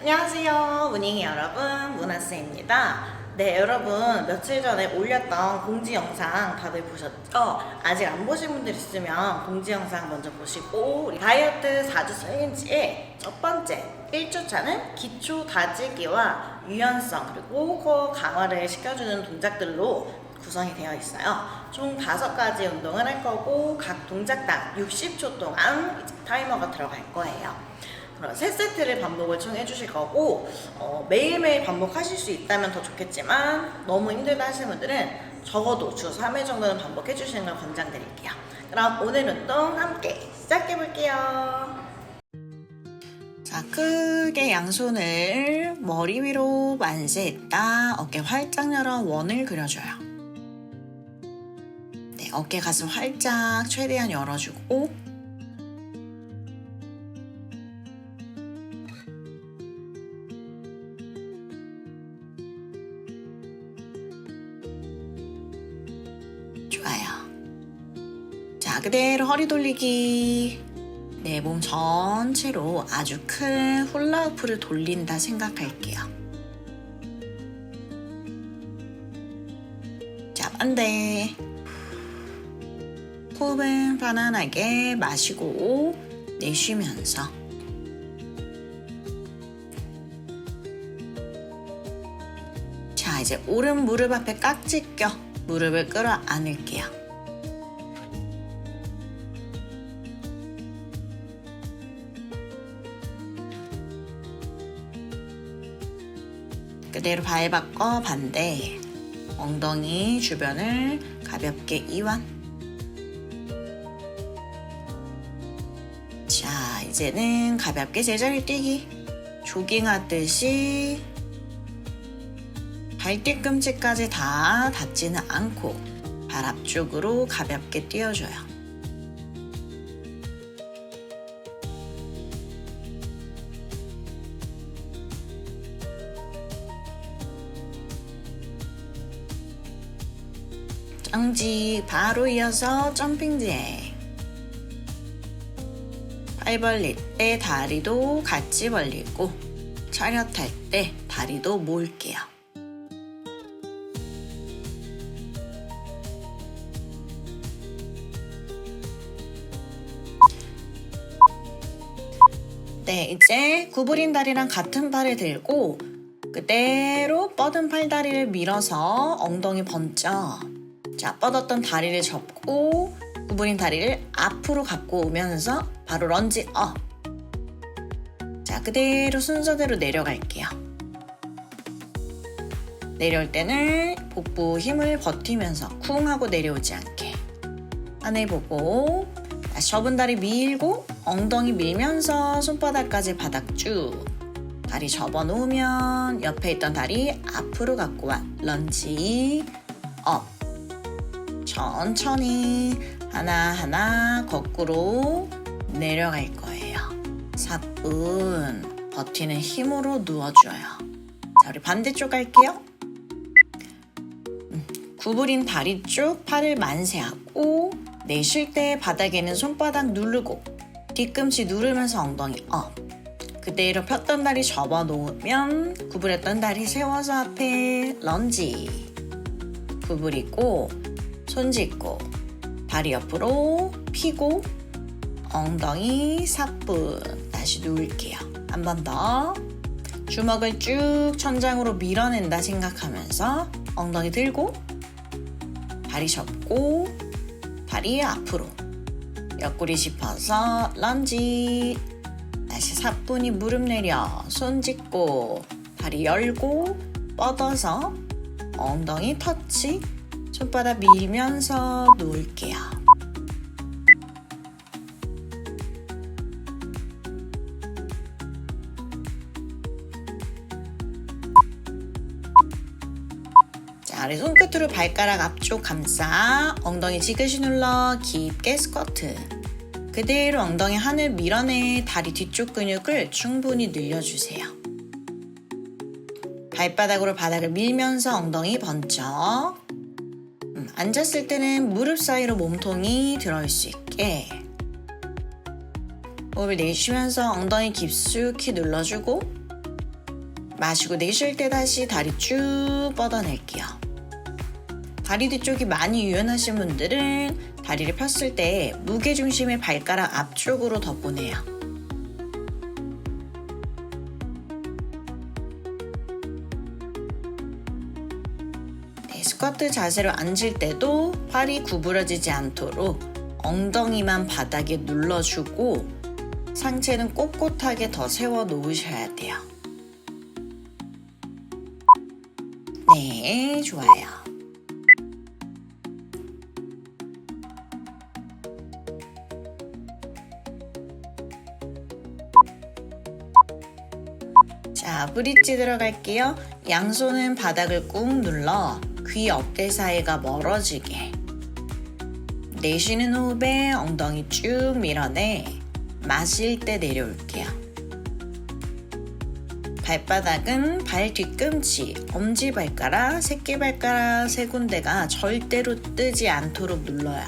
안녕하세요. 문잉이 여러분, 문하스입니다. 네, 여러분, 며칠 전에 올렸던 공지 영상 다들 보셨죠? 아직 안 보신 분들 있으면 공지 영상 먼저 보시고, 다이어트 4주 챌린지의 첫 번째 1주차는 기초 다지기와 유연성, 그리고 코어 강화를 시켜주는 동작들로 구성이 되어 있어요. 총 다섯 가지 운동을 할 거고, 각 동작당 60초 동안 타이머가 들어갈 거예요. 그런 세 세트를 반복을 총 해주실 거고 어, 매일매일 반복하실 수 있다면 더 좋겠지만 너무 힘들다 하시는 분들은 적어도 주 3회 정도는 반복해 주시는 걸 권장드릴게요. 그럼 오늘 운동 함께 시작해 볼게요. 자, 크게 양손을 머리 위로 만세했다. 어깨 활짝 열어 원을 그려줘요. 네, 어깨 가슴 활짝 최대한 열어주고 그대로 허리 돌리기. 내 몸 전체로 아주 큰 훌라후프를 돌린다 생각할게요. 자, 반대. 호흡은 편안하게 마시고 내쉬면서 자, 이제 오른 무릎 앞에 깍지 껴 무릎을 끌어 안을게요. 그대로 발 바꿔 반대. 엉덩이 주변을 가볍게 이완. 자, 이제는 가볍게 제자리 뛰기. 조깅하듯이 발 뒤꿈치까지 다 닿지는 않고 발 앞쪽으로 가볍게 뛰어줘요. 정지 바로 이어서 점핑 잭. 팔 벌릴 때 다리도 같이 벌리고 차렷할 때 다리도 모을게요. 네, 이제 구부린 다리랑 같은 팔을 들고 그대로 뻗은 팔다리를 밀어서 엉덩이 번쩍. 자, 뻗었던 다리를 접고 구부린 다리를 앞으로 갖고 오면서 바로 런지 업. 자, 그대로 순서대로 내려갈게요. 내려올 때는 복부 힘을 버티면서 쿵 하고 내려오지 않게. 하늘 보고 다시 접은 다리 밀고 엉덩이 밀면서 손바닥까지 바닥 쭉 다리 접어 놓으면 옆에 있던 다리 앞으로 갖고 와 런지 업 천천히 하나하나 거꾸로 내려갈 거예요 4분 버티는 힘으로 누워줘요 자 우리 반대쪽 갈게요 음, 구부린 다리 쭉 팔을 만세하고 내쉴 때 바닥에는 손바닥 누르고 뒤꿈치 누르면서 엉덩이 업. 그대로 폈던 다리 접어 놓으면 구부렸던 다리 세워서 앞에 런지. 구부리고 손 짚고 다리 옆으로 피고 엉덩이 사뿐 다시 누울게요. 한 번 더. 주먹을 쭉 천장으로 밀어낸다 생각하면서 엉덩이 들고 다리 접고 다리 앞으로 옆구리 짚어서 런지 다시 사뿐히 무릎 내려 손 짚고 다리 열고 뻗어서 엉덩이 터치 손바닥 밀면서 놓을게요. 자, 아래 손끝으로 발가락 앞쪽 감싸 엉덩이 지그시 눌러 깊게 스쿼트. 그대로 엉덩이 하늘 밀어내 다리 뒤쪽 근육을 충분히 늘려주세요. 발바닥으로 바닥을 밀면서 엉덩이 번쩍 음, 앉았을 때는 무릎 사이로 몸통이 들어올 수 있게 호흡을 내쉬면서 엉덩이 깊숙이 눌러주고 마시고 내쉴 때 다시 다리 쭉 뻗어낼게요. 다리 뒤쪽이 많이 유연하신 분들은 다리를 폈을 때 무게중심의 발가락 앞쪽으로 더 보내요. 스쿼트 자세로 앉을 때도 팔이 구부러지지 않도록 엉덩이만 바닥에 눌러주고 상체는 꼿꼿하게 더 세워 놓으셔야 돼요. 네, 좋아요. 자, 브릿지 들어갈게요. 양손은 바닥을 꾹 눌러 귀 어깨 사이가 멀어지게. 내쉬는 호흡에 엉덩이 쭉 밀어내 마실 때 내려올게요. 발바닥은 발 뒤꿈치, 엄지발가락, 새끼발가락 세 군데가 절대로 뜨지 않도록 눌러요.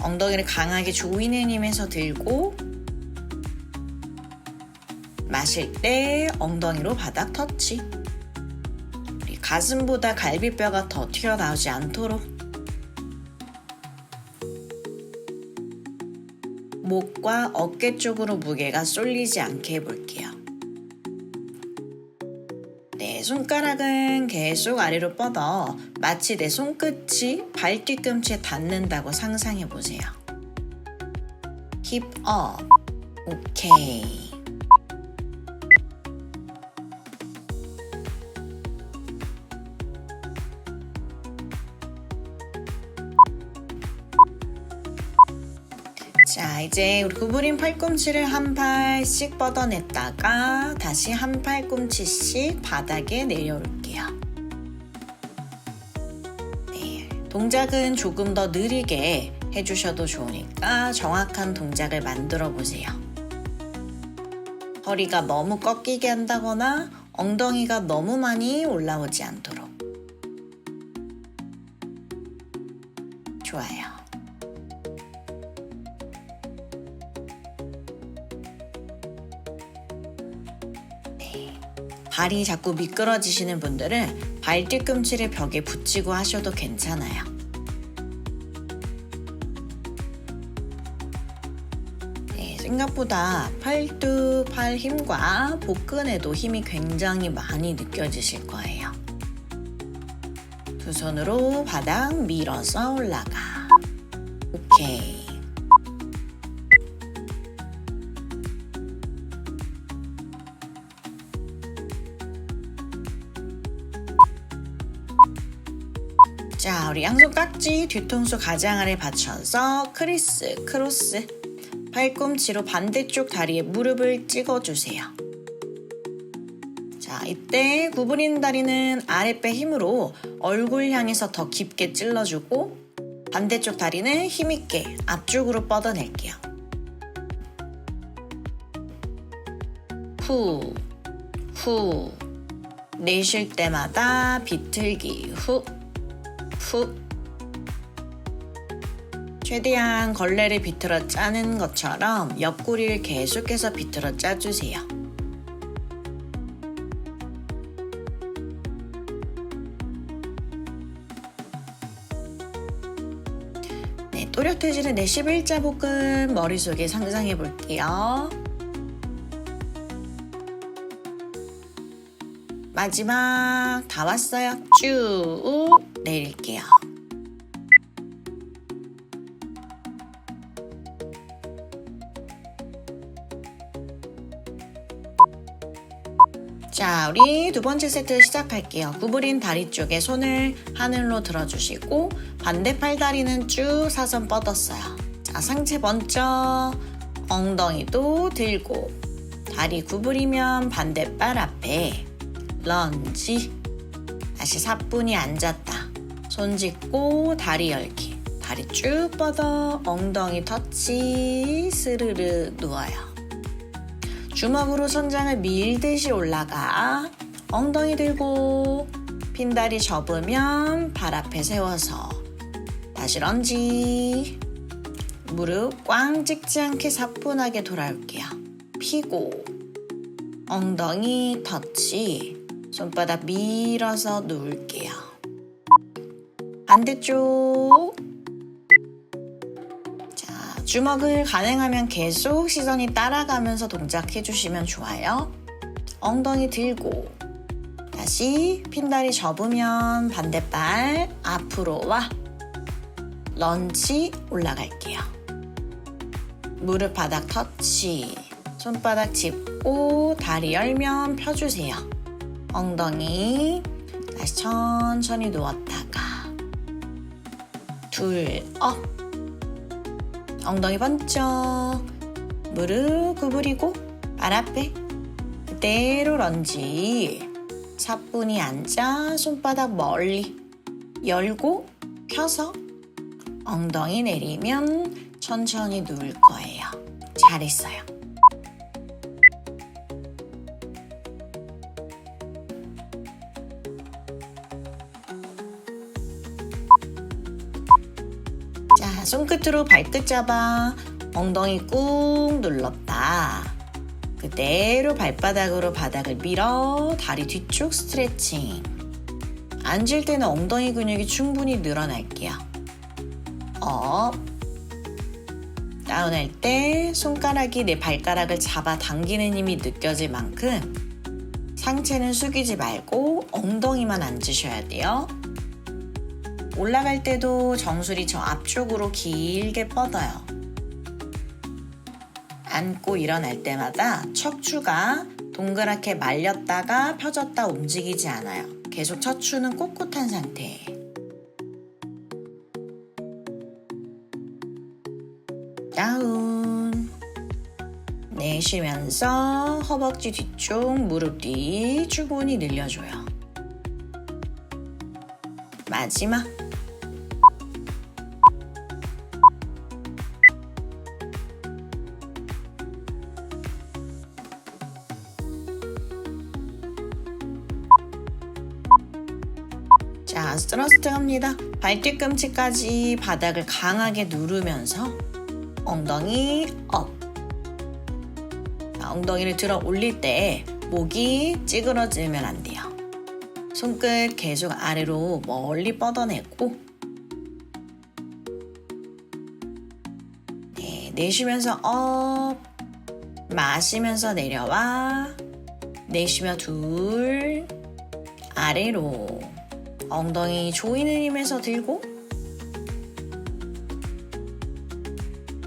엉덩이를 강하게 조이는 힘에서 들고 마실 때 엉덩이로 바닥 터치. 가슴보다 갈비뼈가 더 튀어나오지 않도록. 목과 어깨 쪽으로 무게가 쏠리지 않게 해볼게요. 네, 손가락은 계속 아래로 뻗어 마치 내 손끝이 발 뒤꿈치에 닿는다고 상상해 보세요. 힙 업. 오케이. 이제 우리 구부린 팔꿈치를 한 팔씩 뻗어냈다가 다시 한 팔꿈치씩 바닥에 내려올게요. 네, 동작은 조금 더 느리게 해주셔도 좋으니까 정확한 동작을 만들어 보세요. 허리가 너무 꺾이게 한다거나 엉덩이가 너무 많이 올라오지 않도록. 좋아요. 발이 자꾸 미끄러지시는 분들은 발 뒤꿈치를 벽에 붙이고 하셔도 괜찮아요. 네, 생각보다 팔뚝, 팔 힘과 복근에도 힘이 굉장히 많이 느껴지실 거예요. 두 손으로 바닥 밀어서 올라가. 오케이. 자, 우리 양손 깍지 뒤통수 가장 아래 받쳐서 크리스, 크로스. 팔꿈치로 반대쪽 다리에 무릎을 찍어주세요. 자, 이때 구부린 다리는 아랫배 힘으로 얼굴 향해서 더 깊게 찔러주고 반대쪽 다리는 힘있게 앞쪽으로 뻗어낼게요. 후, 후. 내쉴 때마다 비틀기 후. 후. 최대한 걸레를 비틀어 짜는 것처럼 옆구리를 계속해서 비틀어 짜주세요. 네, 또렷해지는 내 11자 복근 머릿속에 상상해 볼게요. 마지막 다 왔어요. 쭉 내릴게요. 자, 우리 두 번째 세트 시작할게요. 구부린 다리 쪽에 손을 하늘로 들어주시고 반대 팔 다리는 쭉 사선 뻗었어요. 자, 상체 먼저 엉덩이도 들고 다리 구부리면 반대발 앞에 런지 다시 사뿐히 앉았다 손 짚고 다리 열기 다리 쭉 뻗어 엉덩이 터치 스르르 누워요. 주먹으로 천장을 밀듯이 올라가 엉덩이 들고 핀다리 접으면 발 앞에 세워서 다시 런지. 무릎 꽝 찍지 않게 사뿐하게 돌아올게요. 피고. 엉덩이 터치. 손바닥 밀어서 누울게요. 반대쪽. 자, 주먹을 가능하면 계속 시선이 따라가면서 동작해 주시면 좋아요. 엉덩이 들고 다시 핀다리 접으면 반대발 앞으로 와 런치 올라갈게요. 무릎 바닥 터치 손바닥 짚고 다리 열면 펴주세요. 엉덩이 다시 천천히 누웠다가 둘 업 엉덩이 번쩍 무릎 구부리고 발 앞에 그대로 런지 차분히 앉아 손바닥 멀리 열고 펴서 엉덩이 내리면 천천히 누울 거예요. 잘했어요. 손끝으로 발끝 잡아 엉덩이 꾹 눌렀다. 그대로 발바닥으로 바닥을 밀어 다리 뒤쪽 스트레칭. 앉을 때는 엉덩이 근육이 충분히 늘어날게요. 업. 다운할 때 손가락이 내 발가락을 잡아 당기는 힘이 느껴질 만큼 상체는 숙이지 말고 엉덩이만 앉으셔야 돼요. 올라갈 때도 정수리 저 앞쪽으로 길게 뻗어요. 앉고 일어날 때마다 척추가 동그랗게 말렸다가 펴졌다 움직이지 않아요. 계속 척추는 꼿꼿한 상태. 다운. 내쉬면서 허벅지 뒤쪽 무릎 뒤 충분히 늘려줘요. 마지막. 트러스트 합니다. 발뒤꿈치까지 바닥을 강하게 누르면서 엉덩이 업. 자, 엉덩이를 들어 올릴 때 목이 찌그러지면 안 돼요. 손끝 계속 아래로 멀리 뻗어내고 네, 내쉬면서 업 마시면서 내려와 내쉬며 둘 아래로 엉덩이 조이는 힘에서 들고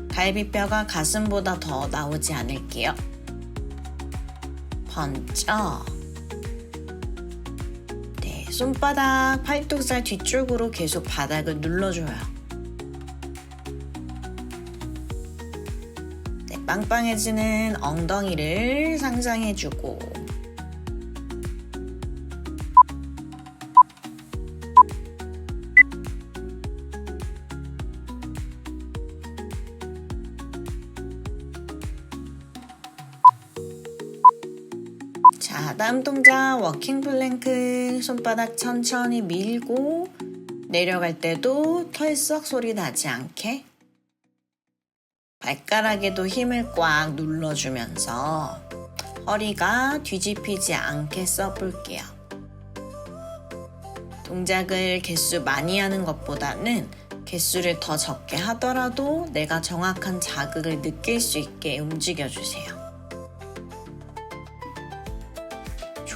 갈비뼈가 가슴보다 더 나오지 않을게요. 번쩍 네, 손바닥 팔뚝살 뒤쪽으로 계속 바닥을 눌러줘요. 네, 빵빵해지는 엉덩이를 상상해주고 다음 동작 워킹 플랭크 손바닥 천천히 밀고 내려갈 때도 털썩 소리 나지 않게 발가락에도 힘을 꽉 눌러주면서 허리가 뒤집히지 않게 써볼게요. 동작을 개수 많이 하는 것보다는 개수를 더 적게 하더라도 내가 정확한 자극을 느낄 수 있게 움직여주세요.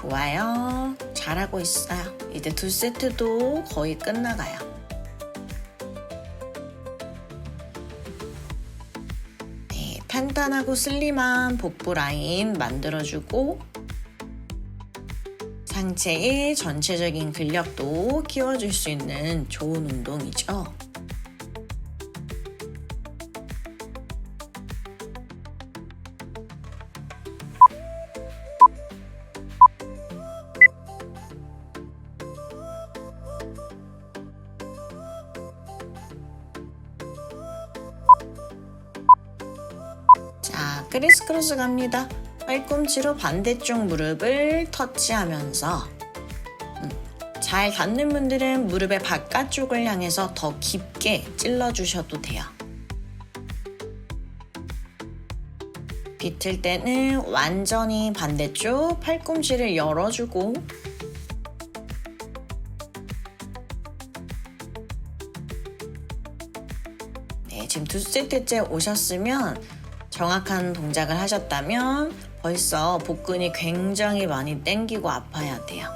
좋아요. 잘하고 있어요. 이제 두 세트도 거의 끝나가요. 네, 탄탄하고 슬림한 복부 라인 만들어주고 상체의 전체적인 근력도 키워줄 수 있는 좋은 운동이죠. 스크로스 갑니다. 팔꿈치로 반대쪽 무릎을 터치하면서 음, 잘 닿는 분들은 무릎의 바깥쪽을 향해서 더 깊게 찔러주셔도 돼요. 비틀 때는 완전히 반대쪽 팔꿈치를 열어주고 네, 지금 두 세트째 오셨으면 정확한 동작을 하셨다면 벌써 복근이 굉장히 많이 땡기고 아파야 돼요.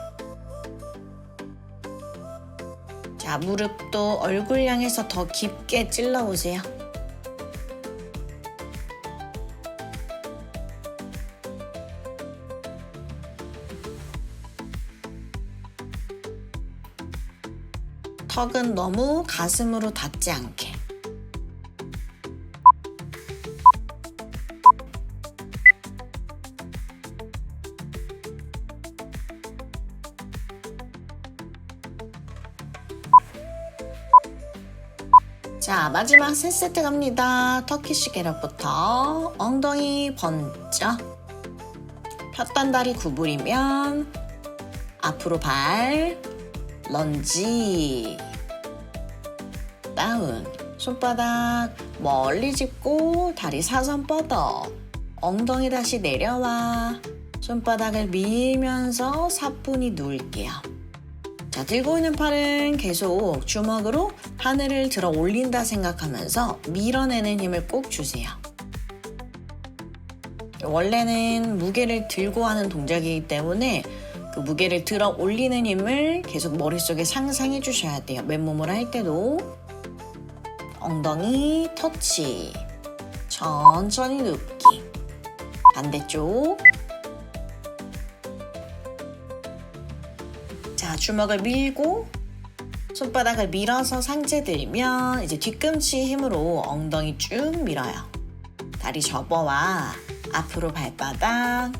자, 무릎도 얼굴 향해서 더 깊게 찔러 보세요. 턱은 너무 가슴으로 닿지 않게. 마지막 세 세트 갑니다. 터키시 계력부터 엉덩이 번쩍. 폈단 다리 구부리면 앞으로 발, 런지, 다운. 손바닥 멀리 짚고 다리 사선 뻗어. 엉덩이 다시 내려와. 손바닥을 밀면서 사뿐히 누울게요. 자, 들고 있는 팔은 계속 주먹으로 하늘을 들어 올린다 생각하면서 밀어내는 힘을 꼭 주세요. 원래는 무게를 들고 하는 동작이기 때문에 그 무게를 들어 올리는 힘을 계속 머릿속에 상상해 주셔야 돼요. 맨몸을 할 때도 엉덩이 터치 천천히 눕기 반대쪽 주먹을 밀고 손바닥을 밀어서 상체 들면 이제 뒤꿈치 힘으로 엉덩이 쭉 밀어요. 다리 접어와 앞으로 발바닥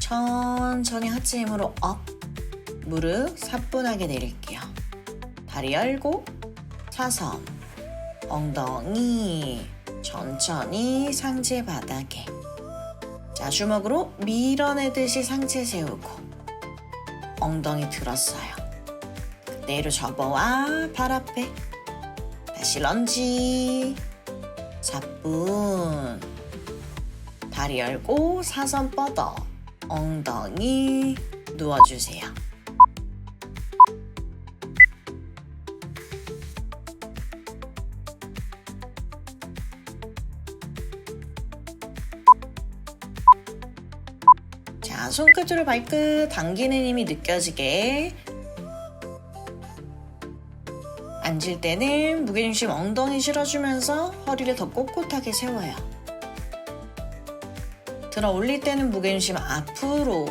천천히 하체 힘으로 업 무릎 사뿐하게 내릴게요. 다리 열고 사선 엉덩이 천천히 상체 바닥에 자 주먹으로 밀어내듯이 상체 세우고 엉덩이 들었어요. 그대로 접어와 발 앞에 다시 런지 사뿐 다리 열고 사선 뻗어 엉덩이 누워주세요. 자, 손끝으로 발끝 당기는 힘이 느껴지게. 앉을 때는 무게중심 엉덩이 실어주면서 허리를 더 꼿꼿하게 세워요. 들어 올릴 때는 무게중심 앞으로.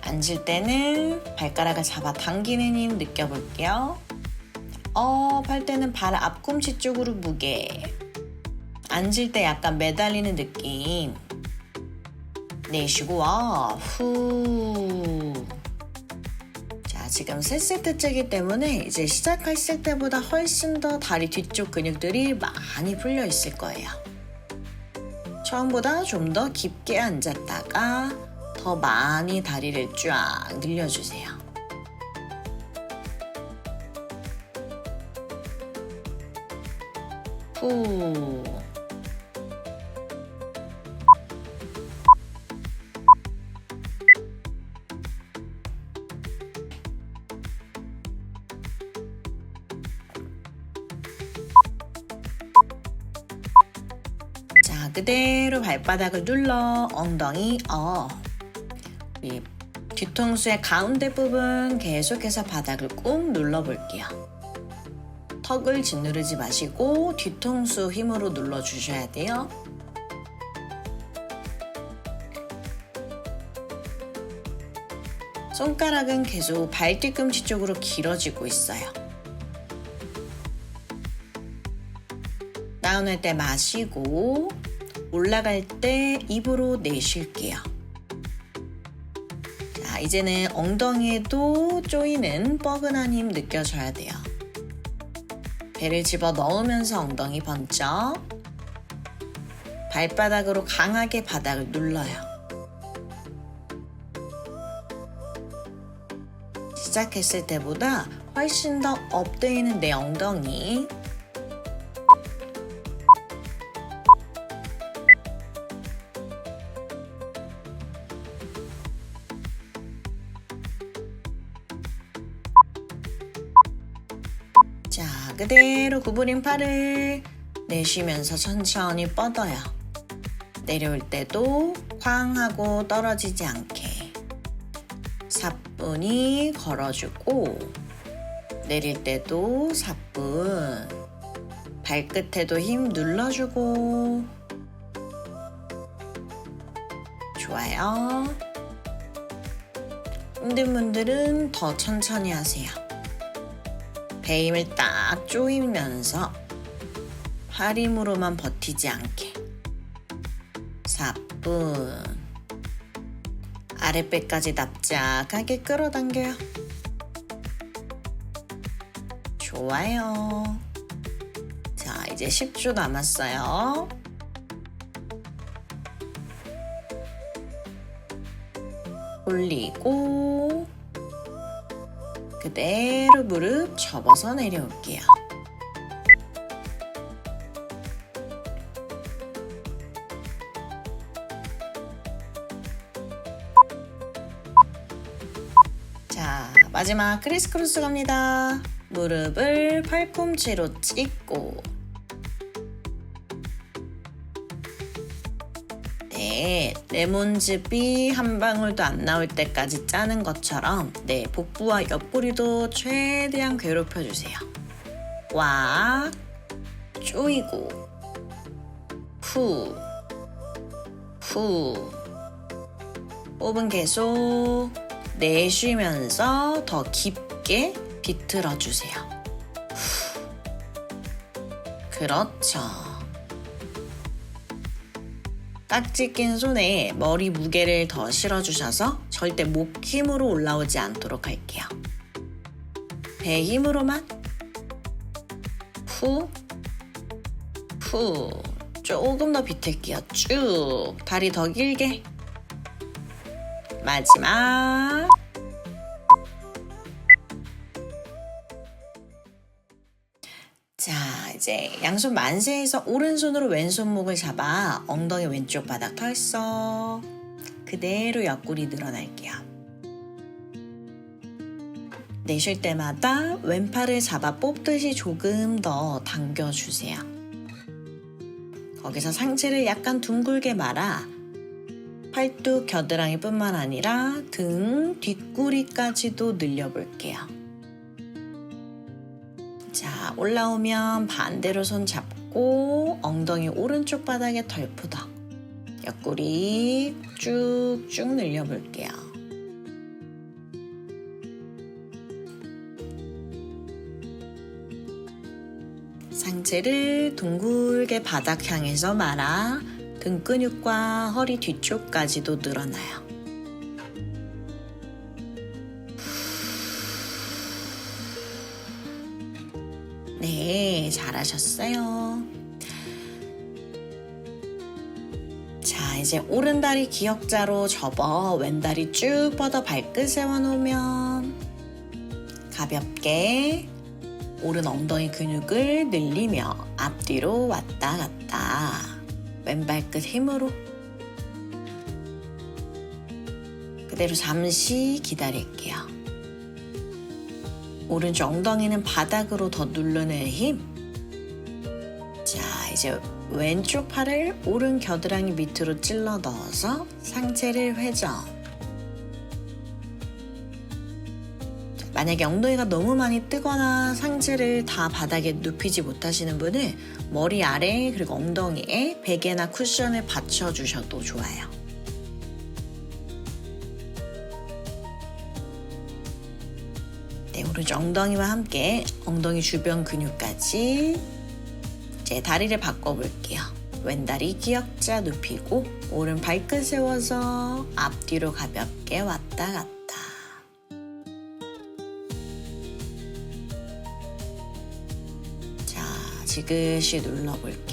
앉을 때는 발가락을 잡아 당기는 힘 느껴볼게요. 업 할 때는 발 앞꿈치 쪽으로 무게. 앉을 때 약간 매달리는 느낌. 내쉬고 와. 후. 자, 지금 세 세트째이기 때문에 이제 시작했을 때보다 훨씬 더 다리 뒤쪽 근육들이 많이 풀려 있을 거예요. 처음보다 좀 더 깊게 앉았다가 더 많이 다리를 쫙 늘려주세요. 후. 발바닥을 눌러 엉덩이 어. 이 뒤통수의 가운데 부분 계속해서 바닥을 꾹 눌러 볼게요. 턱을 짓누르지 마시고 뒤통수 힘으로 눌러 주셔야 돼요. 손가락은 계속 발 뒤꿈치 쪽으로 길어지고 있어요. 다운할 때 마시고 올라갈 때 입으로 내쉴게요. 자, 이제는 엉덩이에도 쪼이는 뻐근한 힘 느껴져야 돼요. 배를 집어 넣으면서 엉덩이 번쩍. 발바닥으로 강하게 바닥을 눌러요. 시작했을 때보다 훨씬 더 업돼 있는 내 엉덩이. 그대로 구부린 팔을 내쉬면서 천천히 뻗어요. 내려올 때도 쾅 하고 떨어지지 않게 사뿐히 걸어주고 내릴 때도 사뿐 발끝에도 힘 눌러주고 좋아요. 힘든 분들은 더 천천히 하세요. 배 힘을 딱 조이면서 팔 힘으로만 버티지 않게. 사뿐. 아랫배까지 납작하게 끌어당겨요. 좋아요. 자, 이제 10초 남았어요. 올리고 그대로 무릎 접어서 내려올게요. 자, 마지막 크리스크로스 갑니다. 무릎을 팔꿈치로 찍고 네, 레몬즙이 한 방울도 안 나올 때까지 짜는 것처럼 네, 복부와 옆구리도 최대한 괴롭혀 주세요. 꽉 조이고 후, 후. 호흡은 계속 내쉬면서 더 깊게 비틀어 주세요. 후. 그렇죠. 깍지 낀 손에 머리 무게를 더 실어주셔서 절대 목 힘으로 올라오지 않도록 할게요. 배 힘으로만 후, 후. 조금 더 비틀게요. 쭉. 다리 더 길게. 마지막. 이제 양손 만세해서 오른손으로 왼손 목을 잡아 엉덩이 왼쪽 바닥 털썩 그대로 옆구리 늘어날게요. 내쉴 때마다 왼팔을 잡아 뽑듯이 조금 더 당겨주세요. 거기서 상체를 약간 둥글게 말아 팔뚝 겨드랑이 뿐만 아니라 등 뒷구리까지도 늘려볼게요. 자, 올라오면 반대로 손 잡고 엉덩이 오른쪽 바닥에 덜푸덕. 옆구리 쭉쭉 늘려볼게요. 상체를 둥글게 바닥 향해서 말아 등 근육과 허리 뒤쪽까지도 늘어나요. 네, 잘하셨어요. 자, 이제 오른다리 기역자로 접어 왼다리 쭉 뻗어 발끝 세워놓으면 가볍게 오른 엉덩이 근육을 늘리며 앞뒤로 왔다 갔다 왼발끝 힘으로 그대로 잠시 기다릴게요. 오른쪽 엉덩이는 바닥으로 더 누르는 힘. 자, 이제 왼쪽 팔을 오른 겨드랑이 밑으로 찔러 넣어서 상체를 회전. 자, 만약에 엉덩이가 너무 많이 뜨거나 상체를 다 바닥에 눕히지 못하시는 분은 머리 아래 그리고 엉덩이에 베개나 쿠션을 받쳐주셔도 좋아요. 네, 오른쪽 엉덩이와 함께 엉덩이 주변 근육까지 이제 다리를 바꿔볼게요. 왼다리 기역자 눕히고 오른 발끝 세워서 앞뒤로 가볍게 왔다 갔다. 자, 지그시 눌러볼게요.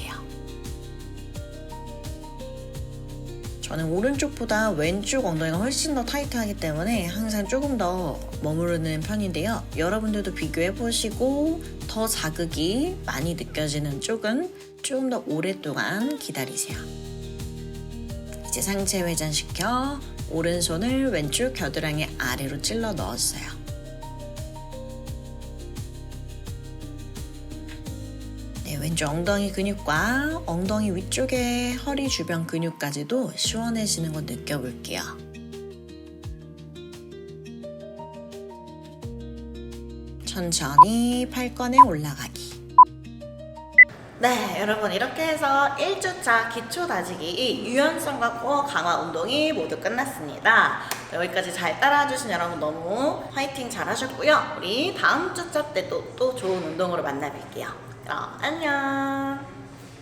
저는 오른쪽보다 왼쪽 엉덩이가 훨씬 더 타이트하기 때문에 항상 조금 더 머무르는 편인데요. 여러분들도 비교해 보시고 더 자극이 많이 느껴지는 쪽은 조금 더 오랫동안 기다리세요. 이제 상체 회전시켜 오른손을 왼쪽 겨드랑이 아래로 찔러 넣었어요. 왼쪽 엉덩이 근육과 엉덩이 위쪽에 허리 주변 근육까지도 시원해지는 거 느껴볼게요. 천천히 팔건에 올라가기. 네, 여러분 이렇게 해서 1주차 기초 다지기 유연성과 코어 강화 운동이 모두 끝났습니다. 네, 여기까지 잘 따라와 주신 여러분 너무 화이팅 잘 하셨고요. 우리 다음 주차 때 또 또 좋은 운동으로 만나뵐게요. 그럼 안녕.